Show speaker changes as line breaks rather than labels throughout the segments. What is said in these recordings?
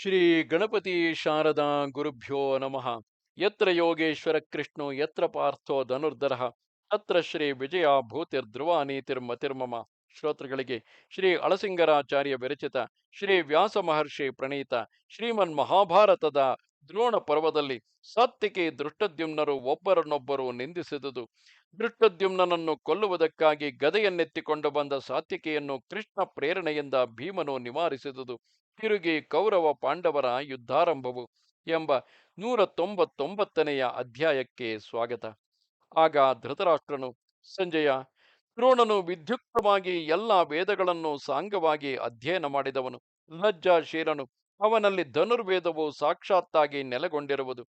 ಶ್ರೀ ಗಣಪತಿ ಶಾರದಾ ಗುರುಭ್ಯೋ ನಮಃ. ಯತ್ರ ಯೋಗೇಶ್ವರ ಕೃಷ್ಣೋ, ಯತ್ರ ಪಾರ್ಥೋ ಧನುರ್ಧರ ಅತ್ರ ಶ್ರೀ ವಿಜಯ ಭೂತಿರ್ಧ್ರುವ ನೀತಿರ್ಮತಿರ್ಮಮ ಶ್ರೋತೃಗಳಿಗೆ ಶ್ರೀ ಅಳಸಿಂಗರಾಚಾರ್ಯ ವಿರಚಿತ ಶ್ರೀ ವ್ಯಾಸ ಮಹರ್ಷಿ ಪ್ರಣೀತ ಶ್ರೀಮನ್ ಮಹಾಭಾರತದ ದ್ರೋಣ ಪರ್ವದಲ್ಲಿ ಸಾತ್ವಿಕಿ ದೃಷ್ಟದ್ಯುಮ್ನರು ಒಬ್ಬರನ್ನೊಬ್ಬರು ನಿಂದಿಸಿದುದು. ದೃಷ್ಟದ್ಯುಮ್ನನನ್ನು ಕೊಲ್ಲುವುದಕ್ಕಾಗಿ ಗದೆಯನ್ನೆತ್ತಿಕೊಂಡು ಬಂದ ಸಾತ್ವಿಕೆಯನ್ನು ಕೃಷ್ಣ ಪ್ರೇರಣೆಯಿಂದ ಭೀಮನು ನಿವಾರಿಸಿದುದು. ತಿರುಗಿ ಕೌರವ ಪಾಂಡವರ ಯುದ್ಧಾರಂಭವು ಎಂಬ ನೂರ ತೊಂಬತ್ತೊಂಬತ್ತನೆಯ ಅಧ್ಯಾಯಕ್ಕೆ ಸ್ವಾಗತ. ಆಗ ಧೃತರಾಷ್ಟ್ರನು, ಸಂಜಯ, ದ್ರೋಣನು ವಿದ್ಯುಕ್ತವಾಗಿ ಎಲ್ಲ ವೇದಗಳನ್ನು ಸಾಂಗವಾಗಿ ಅಧ್ಯಯನ ಮಾಡಿದವನು ಲಜ್ಜಾಶೀರನು ಅವನಲ್ಲಿ ಧನುರ್ವೇದವು ಸಾಕ್ಷಾತ್ತಾಗಿ ನೆಲೆಗೊಂಡಿರುವುದು.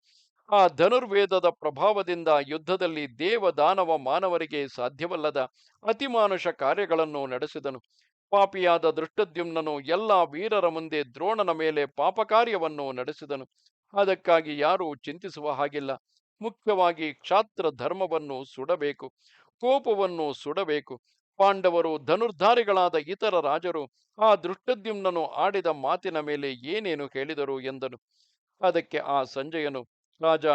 ಆ ಧನುರ್ವೇದದ ಪ್ರಭಾವದಿಂದ ಯುದ್ಧದಲ್ಲಿ ದೇವ ದಾನವ ಮಾನವರಿಗೆ ಸಾಧ್ಯವಲ್ಲದ ಅತಿಮಾನುಷ ಕಾರ್ಯಗಳನ್ನು ನಡೆಸಿದನು. ಪಾಪಿಯಾದ ದೃಷ್ಟದ್ಯುಮ್ನನು ಎಲ್ಲ ವೀರರ ಮುಂದೆ ದ್ರೋಣನ ಮೇಲೆ ಪಾಪಕಾರ್ಯವನ್ನು ನಡೆಸಿದನು. ಅದಕ್ಕಾಗಿ ಯಾರೂ ಚಿಂತಿಸುವ ಹಾಗಿಲ್ಲ. ಮುಖ್ಯವಾಗಿ ಕ್ಷಾತ್ರ ಧರ್ಮವನ್ನು ಸುಡಬೇಕು, ಕೋಪವನ್ನು ಸುಡಬೇಕು. ಪಾಂಡವರು ಧನುರ್ಧಾರಿಗಳಾದ ಇತರ ರಾಜರು ಆ ದೃಷ್ಟದ್ಯುಮ್ನನು ಆಡಿದ ಮಾತಿನ ಮೇಲೆ ಏನೇನು ಹೇಳಿದರು ಎಂದನು. ಅದಕ್ಕೆ ಆ ಸಂಜಯನು, ರಾಜ,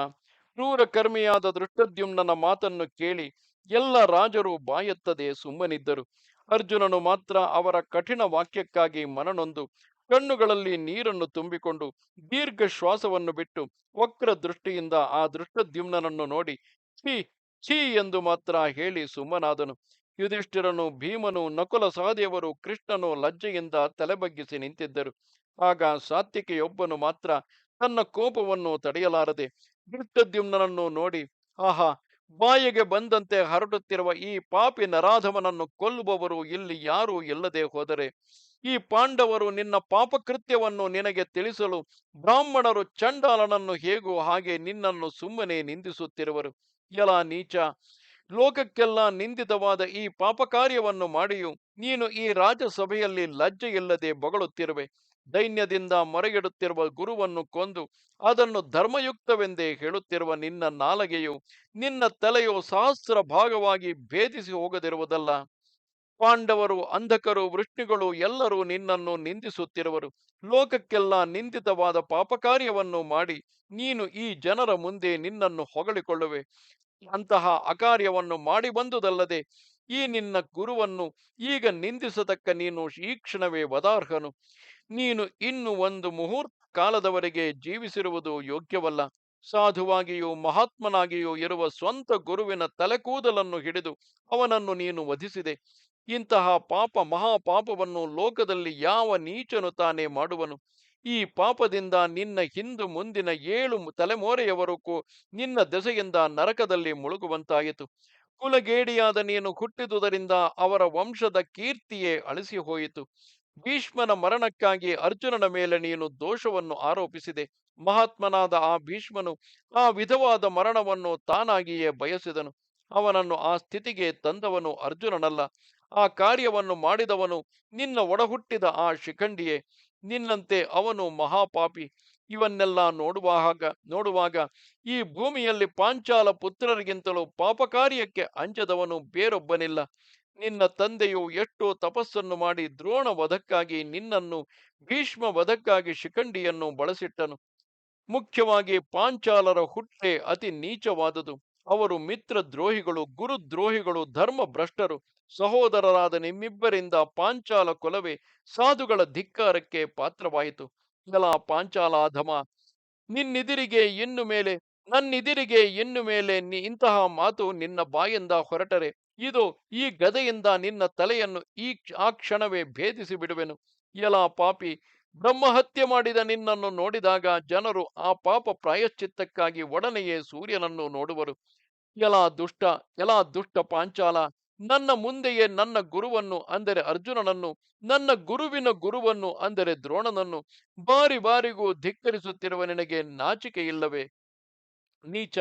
ಕ್ರೂರ ಕರ್ಮಿಯಾದ ದೃಷ್ಟದ್ಯುಮ್ನನ ಮಾತನ್ನು ಕೇಳಿ ಎಲ್ಲ ರಾಜರು ಬಾಯೆತ್ತದೆ ಸುಮ್ಮನಿದ್ದರು. ಅರ್ಜುನನು ಮಾತ್ರ ಅವರ ಕಠಿಣ ವಾಕ್ಯಕ್ಕಾಗಿ ಮನನೊಂದು, ಕಣ್ಣುಗಳಲ್ಲಿ ನೀರನ್ನು ತುಂಬಿಕೊಂಡು ದೀರ್ಘ ಶ್ವಾಸವನ್ನು ಬಿಟ್ಟು ವಕ್ರ ದೃಷ್ಟಿಯಿಂದ ಆ ದೃಷ್ಟದ್ಯುಮ್ನನನ್ನು ನೋಡಿ, ಛೀ ಛೀ ಎಂದು ಮಾತ್ರ ಹೇಳಿ ಸುಮ್ಮನಾದನು. ಯುಧಿಷ್ಠಿರನು, ಭೀಮನು, ನಕುಲ ಸಹದೇವರು, ಕೃಷ್ಣನು ಲಜ್ಜೆಯಿಂದ ತಲೆಬಗ್ಗಿಸಿ ನಿಂತಿದ್ದರು. ಆಗ ಸಾತ್ವಿಕೆಯೊಬ್ಬನು ಮಾತ್ರ ತನ್ನ ಕೋಪವನ್ನು ತಡೆಯಲಾರದೆ ದೃಷ್ಟದ್ಯುಮ್ನನನ್ನು ನೋಡಿ, ಆಹಾ ಬಾಯಿಗೆ ಬಂದಂತೆ ಹರಡುತ್ತಿರುವ ಈ ಪಾಪಿ ನರಾಧಮನನ್ನು ಕೊಲ್ಲುವವರು ಇಲ್ಲಿ ಯಾರೂ ಇಲ್ಲದೆ ಹೋದರೆ, ಈ ಪಾಂಡವರು ನಿನ್ನ ಪಾಪಕೃತ್ಯವನ್ನು ನಿನಗೆ ತಿಳಿಸಲು ಬ್ರಾಹ್ಮಣರು ಚಂಡಾಲನನ್ನು ಹೇಗೋ ಹಾಗೆ ನಿನ್ನನ್ನು ಸುಮ್ಮನೆ ನಿಂದಿಸುತ್ತಿರುವರು. ಎಲ ನೀಚ, ಲೋಕಕ್ಕೆಲ್ಲ ನಿಂದಿತವಾದ ಈ ಪಾಪಕಾರ್ಯವನ್ನು ಮಾಡಿಯೂ, ನೀನು ಈ ರಾಜಸಭೆಯಲ್ಲಿ ಲಜ್ಜೆಯಿಲ್ಲದೆ ಬೊಗಳುತ್ತಿರುವೆ. ದೈನ್ಯದಿಂದ ಮೊರೆಗಿಡುತ್ತಿರುವ ಗುರುವನ್ನು ಕೊಂದು ಅದನ್ನು ಧರ್ಮಯುಕ್ತವೆಂದೇ ಹೇಳುತ್ತಿರುವ ನಿನ್ನ ನಾಲಗೆಯು ನಿನ್ನ ತಲೆಯು ಸಹಸ್ರ ಭಾಗವಾಗಿ ಭೇದಿಸಿ ಹೋಗದಿರುವುದಲ್ಲ. ಪಾಂಡವರು, ಅಂಧಕರು, ವೃಷ್ಣಿಗಳು ಎಲ್ಲರೂ ನಿನ್ನನ್ನು ನಿಂದಿಸುತ್ತಿರುವರು. ಲೋಕಕ್ಕೆಲ್ಲ ನಿಂದಿತವಾದ ಪಾಪಕಾರ್ಯವನ್ನು ಮಾಡಿ ನೀನು ಈ ಜನರ ಮುಂದೆ ನಿನ್ನನ್ನು ಹೊಗಳಿಕೊಳ್ಳುವೆ. ಅಂತಹ ಅಕಾರ್ಯವನ್ನು ಮಾಡಿ ಬಂದುದಲ್ಲದೆ ಈ ನಿನ್ನ ಗುರುವನ್ನು ಈಗ ನಿಂದಿಸತಕ್ಕ ನೀನು ಈ ವದಾರ್ಹನು. ನೀನು ಇನ್ನು ಒಂದು ಮುಹೂರ್ತ ಕಾಲದವರೆಗೆ ಜೀವಿಸಿರುವುದು ಯೋಗ್ಯವಲ್ಲ. ಸಾಧುವಾಗಿಯೂ ಮಹಾತ್ಮನಾಗಿಯೂ ಇರುವ ಸ್ವಂತ ಗುರುವಿನ ತಲೆಕೂದಲನ್ನು ಹಿಡಿದು ಅವನನ್ನು ನೀನು ವಧಿಸಿದೆ. ಇಂತಹ ಪಾಪ ಮಹಾಪಾಪವನ್ನು ಲೋಕದಲ್ಲಿ ಯಾವ ನೀಚನು ತಾನೇ ಮಾಡುವನು. ಈ ಪಾಪದಿಂದ ನಿನ್ನ ಹಿಂದು ಮುಂದಿನ ಏಳು ತಲೆಮೋರೆಯವರೆಗೂ ನಿನ್ನ ದೆಸೆಯಿಂದ ನರಕದಲ್ಲಿ ಮುಳುಗುವಂತಾಯಿತು. ಕುಲಗೇಡಿಯಾದ ನೀನು ಹುಟ್ಟಿದುದರಿಂದ ಅವರ ವಂಶದ ಕೀರ್ತಿಯೇ ಅಳಿಸಿ ಹೋಯಿತು ಭೀಷ್ಮನ ಮರಣಕ್ಕಾಗಿ ಅರ್ಜುನನ ಮೇಲೆ ನೀನು ದೋಷವನ್ನು ಆರೋಪಿಸಿದೆ. ಮಹಾತ್ಮನಾದ ಆ ಭೀಷ್ಮನು ಆ ವಿಧವಾದ ಮರಣವನ್ನು ತಾನಾಗಿಯೇ ಬಯಸಿದನು. ಅವನನ್ನು ಆ ಸ್ಥಿತಿಗೆ ತಂದವನು ಅರ್ಜುನನಲ್ಲ. ಆ ಕಾರ್ಯವನ್ನು ಮಾಡಿದವನು ನಿನ್ನ ಒಡಹುಟ್ಟಿದ ಆ ಶಿಖಂಡಿಯೇ. ನಿನ್ನಂತೆ ಅವನು ಮಹಾಪಾಪಿ. ಇವನ್ನೆಲ್ಲ ನೋಡುವಾಗ ನೋಡುವಾಗ ಈ ಭೂಮಿಯಲ್ಲಿ ಪಾಂಚಾಲ ಪುತ್ರರಿಗಿಂತಲೂ ಪಾಪಕಾರ್ಯಕ್ಕೆ ಅಂಜದವನು ಬೇರೊಬ್ಬನಿಲ್ಲ. ನಿನ್ನ ತಂದೆಯು ಎಷ್ಟೋ ತಪಸ್ಸನ್ನು ಮಾಡಿ ದ್ರೋಣ ವಧಕ್ಕಾಗಿ ನಿನ್ನನ್ನು ಭೀಷ್ಮ ವಧಕ್ಕಾಗಿ ಶಿಖಂಡಿಯನ್ನು ಬಳಸಿಟ್ಟನು. ಮುಖ್ಯವಾಗಿ ಪಾಂಚಾಲರ ಹುಟ್ಟೆ ಅತಿ ನೀಚವಾದುದು. ಅವರು ಮಿತ್ರ ದ್ರೋಹಿಗಳು ಗುರುದ್ರೋಹಿಗಳು ಧರ್ಮ ಭ್ರಷ್ಟರು ಸಹೋದರರಾದ ನಿಮ್ಮಿಬ್ಬರಿಂದ ಪಾಂಚಾಲ ಕೊಲವೇ ಸಾಧುಗಳ ಧಿಕ್ಕಾರಕ್ಕೆ ಪಾತ್ರವಾಯಿತು. ಎಲ್ಲ ಪಾಂಚಾಲಾಧಮ. ನಿನ್ನಿದಿರಿಗೆ ಇನ್ನು ಮೇಲೆ, ನನ್ನಿದಿರಿಗೆ ಇನ್ನು ಮೇಲೆ ನಿ ಇಂತಹ ಮಾತು ನಿನ್ನ ಬಾಯಿಂದ ಹೊರಟರೆ. ಇದು ಈ ಗದೆಯಿಂದ ನಿನ್ನ ತಲೆಯನ್ನು ಈ ಆ ಕ್ಷಣವೇ ಭೇದಿಸಿ ಬಿಡುವೆನು. ಎಲ ಪಾಪಿ, ಬ್ರಹ್ಮಹತ್ಯೆ ಮಾಡಿದ ನಿನ್ನನ್ನು ನೋಡಿದಾಗ ಜನರು ಆ ಪಾಪ ಪ್ರಾಯಶ್ಚಿತ್ತಕ್ಕಾಗಿ ಒಡನೆಯೇ ಸೂರ್ಯನನ್ನು ನೋಡುವರು. ಎಲ ದುಷ್ಟ ಎಲ ದುಷ್ಟ ಪಾಂಚಾಲ ನನ್ನ ಮುಂದೆಯೇ ನನ್ನ ಗುರುವನ್ನು, ಅಂದರೆ ಅರ್ಜುನನನ್ನು, ನನ್ನ ಗುರುವಿನ ಗುರುವನ್ನು, ಅಂದರೆ ದ್ರೋಣನನ್ನು ಬಾರಿ ಬಾರಿಗೂ ಧಿಕ್ಕರಿಸುತ್ತಿರುವ ನಿನಗೆ ನಾಚಿಕೆ ಇಲ್ಲವೇ ನೀಚ,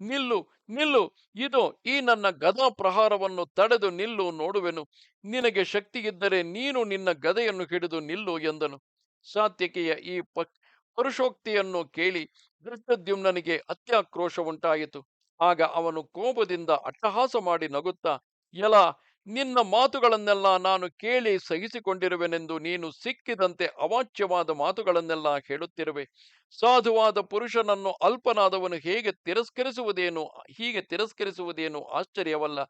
ನಿಲ್ಲು ನಿಲ್ಲು, ಇದು, ಈ ನನ್ನ ಗದಾ ಪ್ರಹಾರವನ್ನು ತಡೆದು ನಿಲ್ಲು ನೋಡುವೆನು. ನಿನಗೆ ಶಕ್ತಿ ಇದ್ದರೆ ನೀನು ನಿನ್ನ ಗದೆಯನ್ನು ಹಿಡಿದು ನಿಲ್ಲು ಎಂದನು. ಸಾತ್ಯಕೆಯ ಈ ಪ ಪರುಷೋಕ್ತಿಯನ್ನು ಕೇಳಿ ದೃಷ್ಟದ್ಯುಮ್ನನಿಗೆ ಅತ್ಯಾಕ್ರೋಶ ಉಂಟಾಯಿತು. ಆಗ ಅವನು ಕೋಪದಿಂದ ಅಟ್ಟಹಾಸ ಮಾಡಿ ನಗುತ್ತಾ ಎಲ ನಿನ್ನ ಮಾತುಗಳನ್ನೆಲ್ಲ ನಾನು ಕೇಳಿ ಸಹಿಸಿಕೊಂಡಿರುವೆನೆಂದು ನೀನು ಸಿಕ್ಕಿದಂತೆ ಅವಾಚ್ಯವಾದ ಮಾತುಗಳನ್ನೆಲ್ಲ ಹೇಳುತ್ತಿರುವೆ. ಸಾಧುವಾದ ಪುರುಷನನ್ನು ಅಲ್ಪನಾದವನು ಹೇಗೆ ತಿರಸ್ಕರಿಸುವುದೇನು, ಹೀಗೆ ತಿರಸ್ಕರಿಸುವುದೇನು ಆಶ್ಚರ್ಯವಲ್ಲ.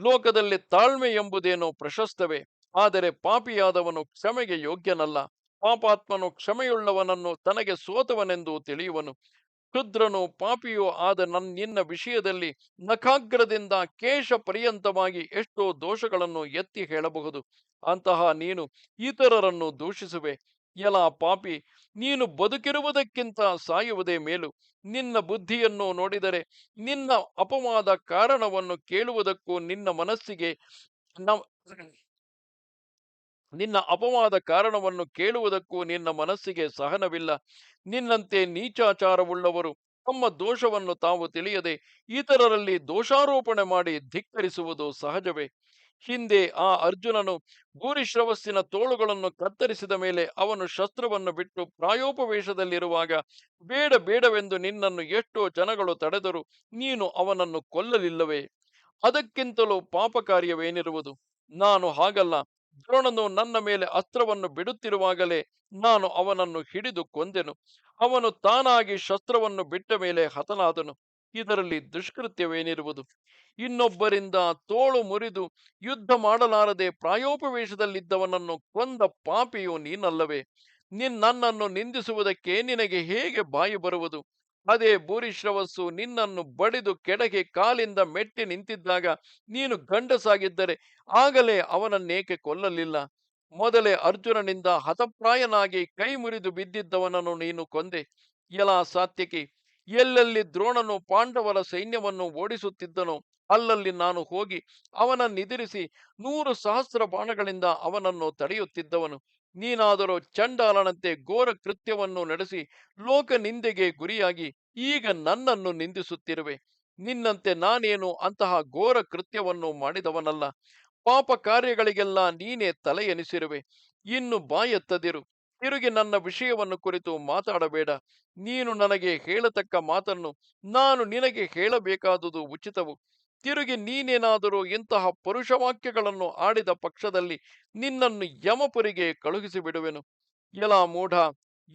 ಲೋಕದಲ್ಲಿ ತಾಳ್ಮೆ ಎಂಬುದೇನೋ ಪ್ರಶಸ್ತವೇ. ಆದರೆ ಪಾಪಿಯಾದವನು ಕ್ಷಮೆಗೆ ಯೋಗ್ಯನಲ್ಲ. ಪಾಪಾತ್ಮನು ಕ್ಷಮೆಯುಳ್ಳವನನ್ನು ತನಗೆ ಸೋತವನೆಂದು ತಿಳಿಯುವನು. ಕ್ಷುದ್ರನು ಪಾಪಿಯೂ ಆದ ನನ್ ನಿನ್ನ ವಿಷಯದಲ್ಲಿ ನಖಾಗ್ರದಿಂದ ಕೇಶ ಪರ್ಯಂತವಾಗಿ ಎಷ್ಟೋ ದೋಷಗಳನ್ನು ಎತ್ತಿ ಹೇಳಬಹುದು. ಅಂತಹ ನೀನು ಇತರರನ್ನು ದೂಷಿಸುವೆ. ಎಲ ಪಾಪಿ, ನೀನು ಬದುಕಿರುವುದಕ್ಕಿಂತ ಸಾಯುವುದೇ ಮೇಲು. ನಿನ್ನ ಬುದ್ಧಿಯನ್ನು ನೋಡಿದರೆ ನಿನ್ನ ಅಪವಾದ ಕಾರಣವನ್ನು ಕೇಳುವುದಕ್ಕೂ ನಿನ್ನ ಮನಸ್ಸಿಗೆ ನ ನಿನ್ನ ಅಪವಾದ ಕಾರಣವನ್ನು ಕೇಳುವುದಕ್ಕೂ ನಿನ್ನ ಮನಸ್ಸಿಗೆ ಸಹನವಿಲ್ಲ. ನಿನ್ನಂತೆ ನೀಚಾಚಾರವುಳ್ಳವರು ತಮ್ಮ ದೋಷವನ್ನು ತಾವು ತಿಳಿಯದೆ ಇತರರಲ್ಲಿ ದೋಷಾರೋಪಣೆ ಮಾಡಿ ಧಿಕ್ಕರಿಸುವುದು ಸಹಜವೇ. ಹಿಂದೆ ಆ ಅರ್ಜುನನು ಭೂರಿಶ್ರವಸ್ಸಿನ ತೋಳುಗಳನ್ನು ಕತ್ತರಿಸಿದ ಮೇಲೆ ಅವನು ಶಸ್ತ್ರವನ್ನು ಬಿಟ್ಟು ಪ್ರಾಯೋಪವೇಶದಲ್ಲಿರುವಾಗ, ಬೇಡ ಬೇಡವೆಂದು ನಿನ್ನನ್ನು ಎಷ್ಟೋ ಜನಗಳು ತಡೆದರು ನೀನು ಅವನನ್ನು ಕೊಲ್ಲಲಿಲ್ಲವೇ? ಅದಕ್ಕಿಂತಲೂ ಪಾಪ ಕಾರ್ಯವೇನಿರುವುದು ನಾನು ಹಾಗಲ್ಲ. ದ್ರೋಣನು ನನ್ನ ಮೇಲೆ ಅಸ್ತ್ರವನ್ನು ಬಿಡುತ್ತಿರುವಾಗಲೇ ನಾನು ಅವನನ್ನು ಹಿಡಿದು ಕೊಂದೆನು. ಅವನು ತಾನಾಗಿ ಶಸ್ತ್ರವನ್ನು ಬಿಟ್ಟ ಮೇಲೆ ಹತನಾದನು. ಇದರಲ್ಲಿ ದುಷ್ಕೃತ್ಯವೇನಿರುವುದು? ಇನ್ನೊಬ್ಬರಿಂದ ತೋಳು ಮುರಿದು ಯುದ್ಧ ಮಾಡಲಾರದೆ ಪ್ರಾಯೋಪವೇಶದಲ್ಲಿದ್ದವನನ್ನು ಕೊಂದ ಪಾಪಿಯು ನೀನಲ್ಲವೇ? ನಿನ್ನನ್ನು ನಿಂದಿಸುವುದಕ್ಕೆ ನಿನಗೆ ಹೇಗೆ ಬಾಯಿ ಬರುವುದು? ಅದೇ ಭೂರಿಶ್ರವಸ್ಸು ನಿನ್ನನ್ನು ಬಡಿದು ಕೆಡಗೆ ಕಾಲಿಂದ ಮೆಟ್ಟಿ ನಿಂತಿದ್ದಾಗ ನೀನು ಗಂಡಸಾಗಿದ್ದರೆ ಆಗಲೇ ಅವನನ್ನೇಕೆ ಕೊಲ್ಲಲಿಲ್ಲ? ಮೊದಲೇ ಅರ್ಜುನನಿಂದ ಹತಪ್ರಾಯನಾಗಿ ಕೈ ಮುರಿದು ಬಿದ್ದಿದ್ದವನನ್ನು ನೀನು ಕೊಂದೆ. ಎಲಾ ಸಾತ್ಯಕಿ, ಎಲ್ಲೆಲ್ಲಿ ದ್ರೋಣನು ಪಾಂಡವರ ಸೈನ್ಯವನ್ನು ಓಡಿಸುತ್ತಿದ್ದನೋ ಅಲ್ಲಲ್ಲಿ ನಾನು ಹೋಗಿ ಅವನನ್ನಿದಿರಿಸಿ ನೂರು ಸಹಸ್ರ ಬಾಣಗಳಿಂದ ಅವನನ್ನು ತಡೆಯುತ್ತಿದ್ದವನು. ನೀನಾದರೂ ಚಂಡಾಲನಂತೆ ಘೋರ ಕೃತ್ಯವನ್ನು ನಡೆಸಿ ಲೋಕ ನಿಂದೆಗೆ ಗುರಿಯಾಗಿ ಈಗ ನನ್ನನ್ನು ನಿಂದಿಸುತ್ತಿರುವೆ. ನಿನ್ನಂತೆ ನಾನೇನು ಅಂತಹ ಘೋರ ಕೃತ್ಯವನ್ನು ಮಾಡಿದವನಲ್ಲ. ಪಾಪ ಕಾರ್ಯಗಳಿಗೆಲ್ಲ ನೀನೇ ತಲೆ ಎನಿಸಿರುವೆ ಇನ್ನು ಬಾಯೆತ್ತದಿರು. ತಿರುಗಿ ನನ್ನ ವಿಷಯವನ್ನು ಕುರಿತು ಮಾತಾಡಬೇಡ. ನೀನು ನನಗೆ ಹೇಳತಕ್ಕ ಮಾತನ್ನು ನಾನು ನಿನಗೆ ಹೇಳಬೇಕಾದುದು ಉಚಿತವು. ತಿರುಗಿ ನೀನೇನಾದರೂ ಇಂತಹ ಪರುಷವಾಕ್ಯಗಳನ್ನು ಆಡಿದ ಪಕ್ಷದಲ್ಲಿ ನಿನ್ನನ್ನು ಯಮಪುರಿಗೆ ಕಳುಹಿಸಿ ಬಿಡುವೆನು ಎಲ ಮೂಢ,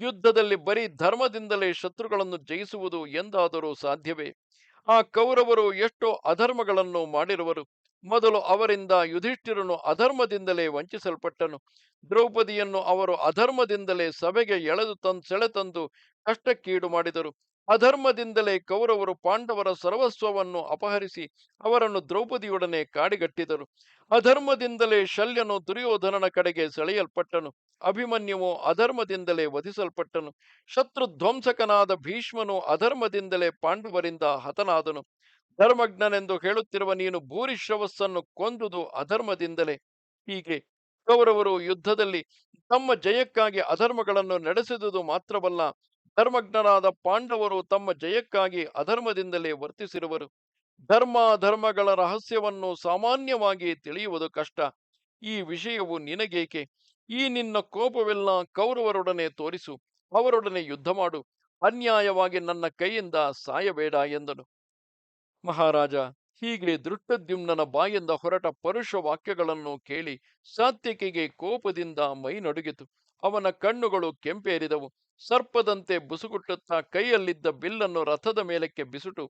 ಯುದ್ಧದಲ್ಲಿ ಬರೀ ಧರ್ಮದಿಂದಲೇ ಶತ್ರುಗಳನ್ನು ಜಯಿಸುವುದು ಎಂದಾದರೂ ಸಾಧ್ಯವೇ? ಆ ಕೌರವರು ಎಷ್ಟೋ ಅಧರ್ಮಗಳನ್ನು ಮಾಡಿರುವರು. ಮೊದಲು ಅವರಿಂದ ಯುಧಿಷ್ಠಿರನು ಅಧರ್ಮದಿಂದಲೇ ವಂಚಿಸಲ್ಪಟ್ಟನು. ದ್ರೌಪದಿಯನ್ನು ಅವರು ಅಧರ್ಮದಿಂದಲೇ ಸಭೆಗೆ ಎಳೆದು ತಂದು ಸೆಳೆತಂದು ಕಷ್ಟಕ್ಕೀಡು ಮಾಡಿದರು. ಅಧರ್ಮದಿಂದಲೇ ಕೌರವರು ಪಾಂಡವರ ಸರ್ವಸ್ವವನ್ನು ಅಪಹರಿಸಿ ಅವರನ್ನು ದ್ರೌಪದಿಯೊಡನೆ ಕಾಡಿಗಟ್ಟಿದರು. ಅಧರ್ಮದಿಂದಲೇ ಶಲ್ಯನು ದುರ್ಯೋಧನನ ಕಡೆಗೆ ಸೆಳೆಯಲ್ಪಟ್ಟನು. ಅಭಿಮನ್ಯುವು ಅಧರ್ಮದಿಂದಲೇ ವಧಿಸಲ್ಪಟ್ಟನು. ಶತ್ರು ಧ್ವಂಸಕನಾದ ಭೀಷ್ಮನು ಅಧರ್ಮದಿಂದಲೇ ಪಾಂಡವರಿಂದ ಹತನಾದನು. ಧರ್ಮಜ್ಞನೆಂದು ಹೇಳುತ್ತಿರುವ ನೀನು ಭೂರಿಶ್ರವಸ್ಸನ್ನು ಕೊಂದುದು ಅಧರ್ಮದಿಂದಲೇ. ಹೀಗೆ ಕೌರವರು ಯುದ್ಧದಲ್ಲಿ ತಮ್ಮ ಜಯಕ್ಕಾಗಿ ಅಧರ್ಮಗಳನ್ನು ನಡೆಸಿದುದು ಮಾತ್ರವಲ್ಲ ಧರ್ಮಜ್ಞರಾದ ಪಾಂಡವರು ತಮ್ಮ ಜಯಕ್ಕಾಗಿ ಅಧರ್ಮದಿಂದಲೇ ವರ್ತಿಸಿರುವರು. ಧರ್ಮ ಧರ್ಮಗಳ ರಹಸ್ಯವನ್ನು ಸಾಮಾನ್ಯವಾಗಿ ತಿಳಿಯುವುದು ಕಷ್ಟ. ಈ ವಿಷಯವು ನಿನಗೇಕೆ? ಈ ನಿನ್ನ ಕೋಪವೆಲ್ಲ ಕೌರವರೊಡನೆ ತೋರಿಸು. ಅವರೊಡನೆ ಯುದ್ಧ ಮಾಡು. ಅನ್ಯಾಯವಾಗಿ ನನ್ನ ಕೈಯಿಂದ ಸಾಯಬೇಡ ಎಂದನು. ಮಹಾರಾಜ, ಹೀಗೆ ದೃಷ್ಟದ್ಯುಮ್ನ ಬಾಯಿಂದ ಹೊರಟ ಪರುಷ ವಾಕ್ಯಗಳನ್ನು ಕೇಳಿ ಸಾತ್ಯಕಿಗೆ ಕೋಪದಿಂದ ಮೈ ನಡುಗಿತು ಅವನ ಕಣ್ಣುಗಳು ಕೆಂಪೇರಿದವು. ಸರ್ಪದಂತೆ ಬುಸುಗುಟ್ಟುತ್ತಾ ಕೈಯಲ್ಲಿದ್ದ ಬಿಲ್ಲನ್ನು ರಥದ ಮೇಲಕ್ಕೆ ಬಿಸುಟು,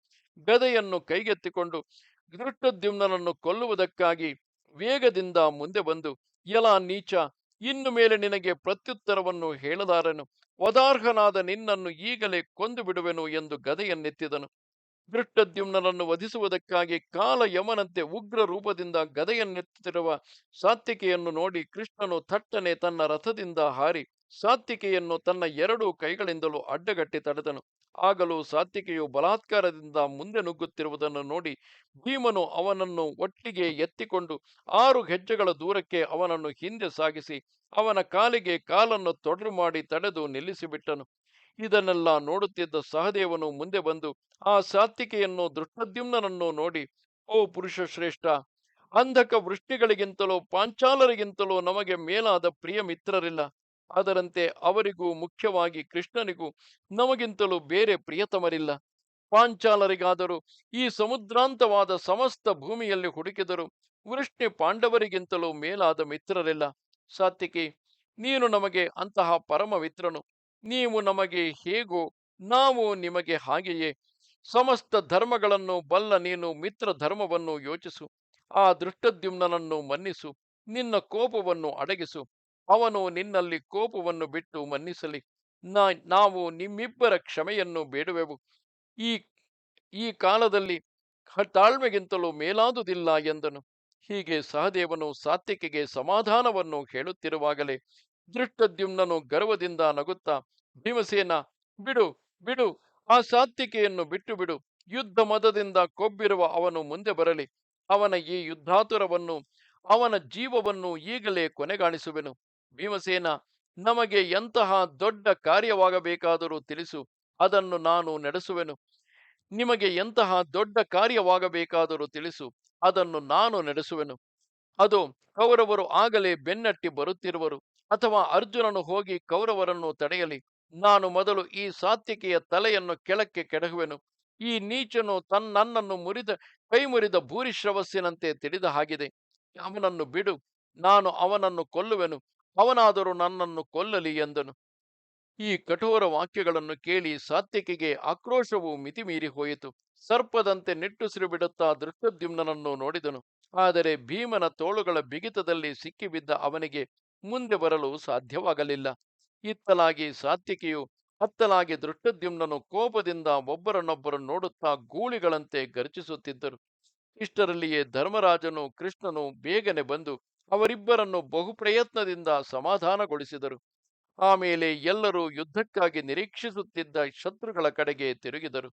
ಗದೆಯನ್ನು ಕೈಗೆತ್ತಿಕೊಂಡು ದೃಷ್ಟದ್ಯುಮ್ನನನ್ನು ಕೊಲ್ಲುವುದಕ್ಕಾಗಿ ವೇಗದಿಂದ ಮುಂದೆ ಬಂದು ಎಲಾ ನೀಚ, ಇನ್ನು ಮೇಲೆ ನಿನಗೆ ಪ್ರತ್ಯುತ್ತರವನ್ನು ಹೇಳದಾರನು ವದಾರ್ಹನಾದ ನಿನ್ನನ್ನು ಈಗಲೇ ಕೊಂದು ಬಿಡುವೆನು ಎಂದು ಗದೆಯನ್ನೆತ್ತಿದನು. ದೃಷ್ಟದ್ಯುಮ್ನನನ್ನು ವಧಿಸುವುದಕ್ಕಾಗಿ ಕಾಲ ಯಮನಂತೆ ಉಗ್ರ ರೂಪದಿಂದ ಗದೆಯನ್ನೆತ್ತುತ್ತಿರುವ ಸಾತ್ವಿಕೆಯನ್ನು ನೋಡಿ ಕೃಷ್ಣನು ಥಟ್ಟನೆ ತನ್ನ ರಥದಿಂದ ಹಾರಿ ಸಾತ್ವಿಕೆಯನ್ನು ತನ್ನ ಎರಡು ಕೈಗಳಿಂದಲೂ ಅಡ್ಡಗಟ್ಟಿ ತಡೆದನು. ಆಗಲೂ ಸಾತ್ವಿಕೆಯು ಬಲಾತ್ಕಾರದಿಂದ ಮುಂದೆ ನುಗ್ಗುತ್ತಿರುವುದನ್ನು ನೋಡಿ ಭೀಮನು ಅವನನ್ನು ಒಟ್ಟಿಗೆ ಎತ್ತಿಕೊಂಡು ಆರು ಹೆಜ್ಜೆಗಳ ದೂರಕ್ಕೆ ಅವನನ್ನು ಹಿಂದೆ ಸಾಗಿಸಿ ಅವನ ಕಾಲಿಗೆ ಕಾಲನ್ನು ತೊಡರು ಮಾಡಿ ತಡೆದು ನಿಲ್ಲಿಸಿಬಿಟ್ಟನು. ಇದನ್ನೆಲ್ಲ ನೋಡುತ್ತಿದ್ದ ಸಹದೇವನು ಮುಂದೆ ಬಂದು ಆ ಸಾತ್ವಿಕೆಯನ್ನು ದೃಷ್ಟದ್ಯುಮ್ನನನ್ನು ನೋಡಿ, ಓ ಪುರುಷ ಶ್ರೇಷ್ಠ ಅಂಧಕ ವೃಷ್ಟಿಗಳಿಗಿಂತಲೂ ಪಾಂಚಾಲರಿಗಿಂತಲೂ ನಮಗೆ ಮೇಲಾದ ಪ್ರಿಯ ಮಿತ್ರರಿಲ್ಲ ಅದರಂತೆ ಅವರಿಗೂ ಮುಖ್ಯವಾಗಿ ಕೃಷ್ಣನಿಗೂ ನಮಗಿಂತಲೂ ಬೇರೆ ಪ್ರಿಯತಮರಿಲ್ಲ. ಪಾಂಚಾಲರಿಗಾದರೂ ಈ ಸಮುದ್ರಾಂತವಾದ ಸಮಸ್ತ ಭೂಮಿಯಲ್ಲಿ ಹುಡುಕಿದರು ವೃಷ್ಣಿ ಪಾಂಡವರಿಗಿಂತಲೂ ಮೇಲಾದ ಮಿತ್ರರಿಲ್ಲ. ಸಾತ್ವಿಕಿ, ನೀನು ನಮಗೆ ಅಂತಹ ಪರಮ ಮಿತ್ರನು. ನೀವು ನಮಗೆ ಹೇಗೋ ನಾವು ನಿಮಗೆ ಹಾಗೆಯೇ. ಸಮಸ್ತ ಧರ್ಮಗಳನ್ನು ಬಲ್ಲ ನೀನು ಮಿತ್ರ ಧರ್ಮವನ್ನು ಯೋಚಿಸು. ಆ ದೃಷ್ಟದ್ಯುಮ್ನನನ್ನು ಮನ್ನಿಸು. ನಿನ್ನ ಕೋಪವನ್ನು ಅಡಗಿಸು. ಅವನು ನಿನ್ನಲ್ಲಿ ಕೋಪವನ್ನು ಬಿಟ್ಟು ಮನ್ನಿಸಲಿ. ನಾವು ನಿಮ್ಮಿಬ್ಬರ ಕ್ಷಮೆಯನ್ನು ಬೇಡುವೆವು. ಈ ಈ ಕಾಲದಲ್ಲಿ ತಾಳ್ಮೆಗಿಂತಲೂ ಮೇಲಾದುದಿಲ್ಲ ಎಂದನು. ಹೀಗೆ ಸಹದೇವನು ಸಾತ್ವಿಕೆಗೆ ಸಮಾಧಾನವನ್ನು ಹೇಳುತ್ತಿರುವಾಗಲೇ ದೃಷ್ಟದ್ಯುಮ್ನನು ಗರ್ವದಿಂದ ನಗುತ್ತಾ, ಭೀಮಸೇನ, ಬಿಡು ಬಿಡು, ಆ ಸಾತ್ವಿಕೆಯನ್ನು ಬಿಟ್ಟು ಬಿಡು ಯುದ್ಧ ಮದದಿಂದ ಕೊಬ್ಬಿರುವ ಅವನು ಮುಂದೆ ಬರಲಿ. ಅವನ ಈ ಯುದ್ಧಾತುರವನ್ನು, ಅವನ ಜೀವವನ್ನು ಈಗಲೇ ಕೊನೆಗಾಣಿಸುವೆನು. ಭೀಮಸೇನ, ನಮಗೆ ಎಂತಹ ದೊಡ್ಡ ಕಾರ್ಯವಾಗಬೇಕಾದರೂ ತಿಳಿಸು, ಅದನ್ನು ನಾನು ನಡೆಸುವೆನು. ನಿಮಗೆ ಎಂತಹ ದೊಡ್ಡ ಕಾರ್ಯವಾಗಬೇಕಾದರೂ ತಿಳಿಸು, ಅದನ್ನು ನಾನು ನಡೆಸುವೆನು. ಅದು ಕೌರವರು ಆಗಲೇ ಬೆನ್ನಟ್ಟಿ ಬರುತ್ತಿರುವರು, ಅಥವಾ ಅರ್ಜುನನು ಹೋಗಿ ಕೌರವರನ್ನು ತಡೆಯಲಿ. ನಾನು ಮೊದಲು ಈ ಸಾತ್ವಿಕೆಯ ತಲೆಯನ್ನು ಕೆಳಕ್ಕೆ ಕೆಡಹುವೆನು. ಈ ನೀಚನು ತನ್ನ ನನ್ನನ್ನು ಮುರಿದ, ಕೈ ಮುರಿದ ಭೂರಿಶ್ರವಸ್ಸಿನಂತೆ ತಿಳಿದ ಹಾಗಿದೆ. ಅವನನ್ನು ಬಿಡು, ನಾನು ಅವನನ್ನು ಕೊಲ್ಲುವೆನು. ಅವನಾದರೂ ನನ್ನನ್ನು ಕೊಲ್ಲಲಿ ಎಂದನು. ಈ ಕಠೋರ ವಾಕ್ಯಗಳನ್ನು ಕೇಳಿ ಸಾತ್ಯಕಿಗೆ ಆಕ್ರೋಶವು ಮಿತಿಮೀರಿ ಹೋಯಿತು. ಸರ್ಪದಂತೆ ನಿಟ್ಟುಸಿರು ಬಿಡುತ್ತಾ ದೃಷ್ಟದ್ಯುಮ್ನನನ್ನು ನೋಡಿದನು. ಆದರೆ ಭೀಮನ ತೋಳುಗಳ ಬಿಗಿತದಲ್ಲಿ ಸಿಕ್ಕಿಬಿದ್ದ ಅವನಿಗೆ ಮುಂದೆ ಬರಲು ಸಾಧ್ಯವಾಗಲಿಲ್ಲ. ಇತ್ತಲಾಗಿ ಸಾತ್ವಿಕಿಯು, ಹತ್ತಲಾಗಿ ದೃಷ್ಟದ್ಯುಮ್ನನು ಕೋಪದಿಂದ ಒಬ್ಬರನ್ನೊಬ್ಬರು ನೋಡುತ್ತಾ ಗೂಳಿಗಳಂತೆ ಗರ್ಜಿಸುತ್ತಿದ್ದರು. ಇಷ್ಟರಲ್ಲಿಯೇ ಧರ್ಮರಾಜನು ಕೃಷ್ಣನು ಬೇಗನೆ ಬಂದು ಅವರಿಬ್ಬರನ್ನು ಬಹುಪ್ರಯತ್ನದಿಂದ ಸಮಾಧಾನಗೊಳಿಸಿದರು. ಆಮೇಲೆ ಎಲ್ಲರೂ ಯುದ್ಧಕ್ಕಾಗಿ ನಿರೀಕ್ಷಿಸುತ್ತಿದ್ದ ಶತ್ರುಗಳ ಕಡೆಗೆ ತಿರುಗಿದರು.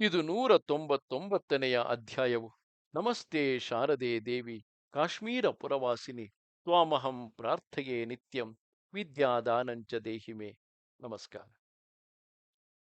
ಇದು ನೂರ ತೊಂಬತ್ತೊಂಬತ್ತನೆಯ ಅಧ್ಯಾಯವು. ನಮಸ್ತೆ ಶಾರದೆ ದೇವಿ, ಕಾಶ್ಮೀರ ಪುರವಾಸಿನಿ, ತ್ವಾಮಹಂ ಪ್ರಾರ್ಥಯೇ ನಿತ್ಯಂ, ವಿದ್ಯಾದಾನಂಚ ದೇಹಿಮೆ. ನಮಸ್ಕಾರ.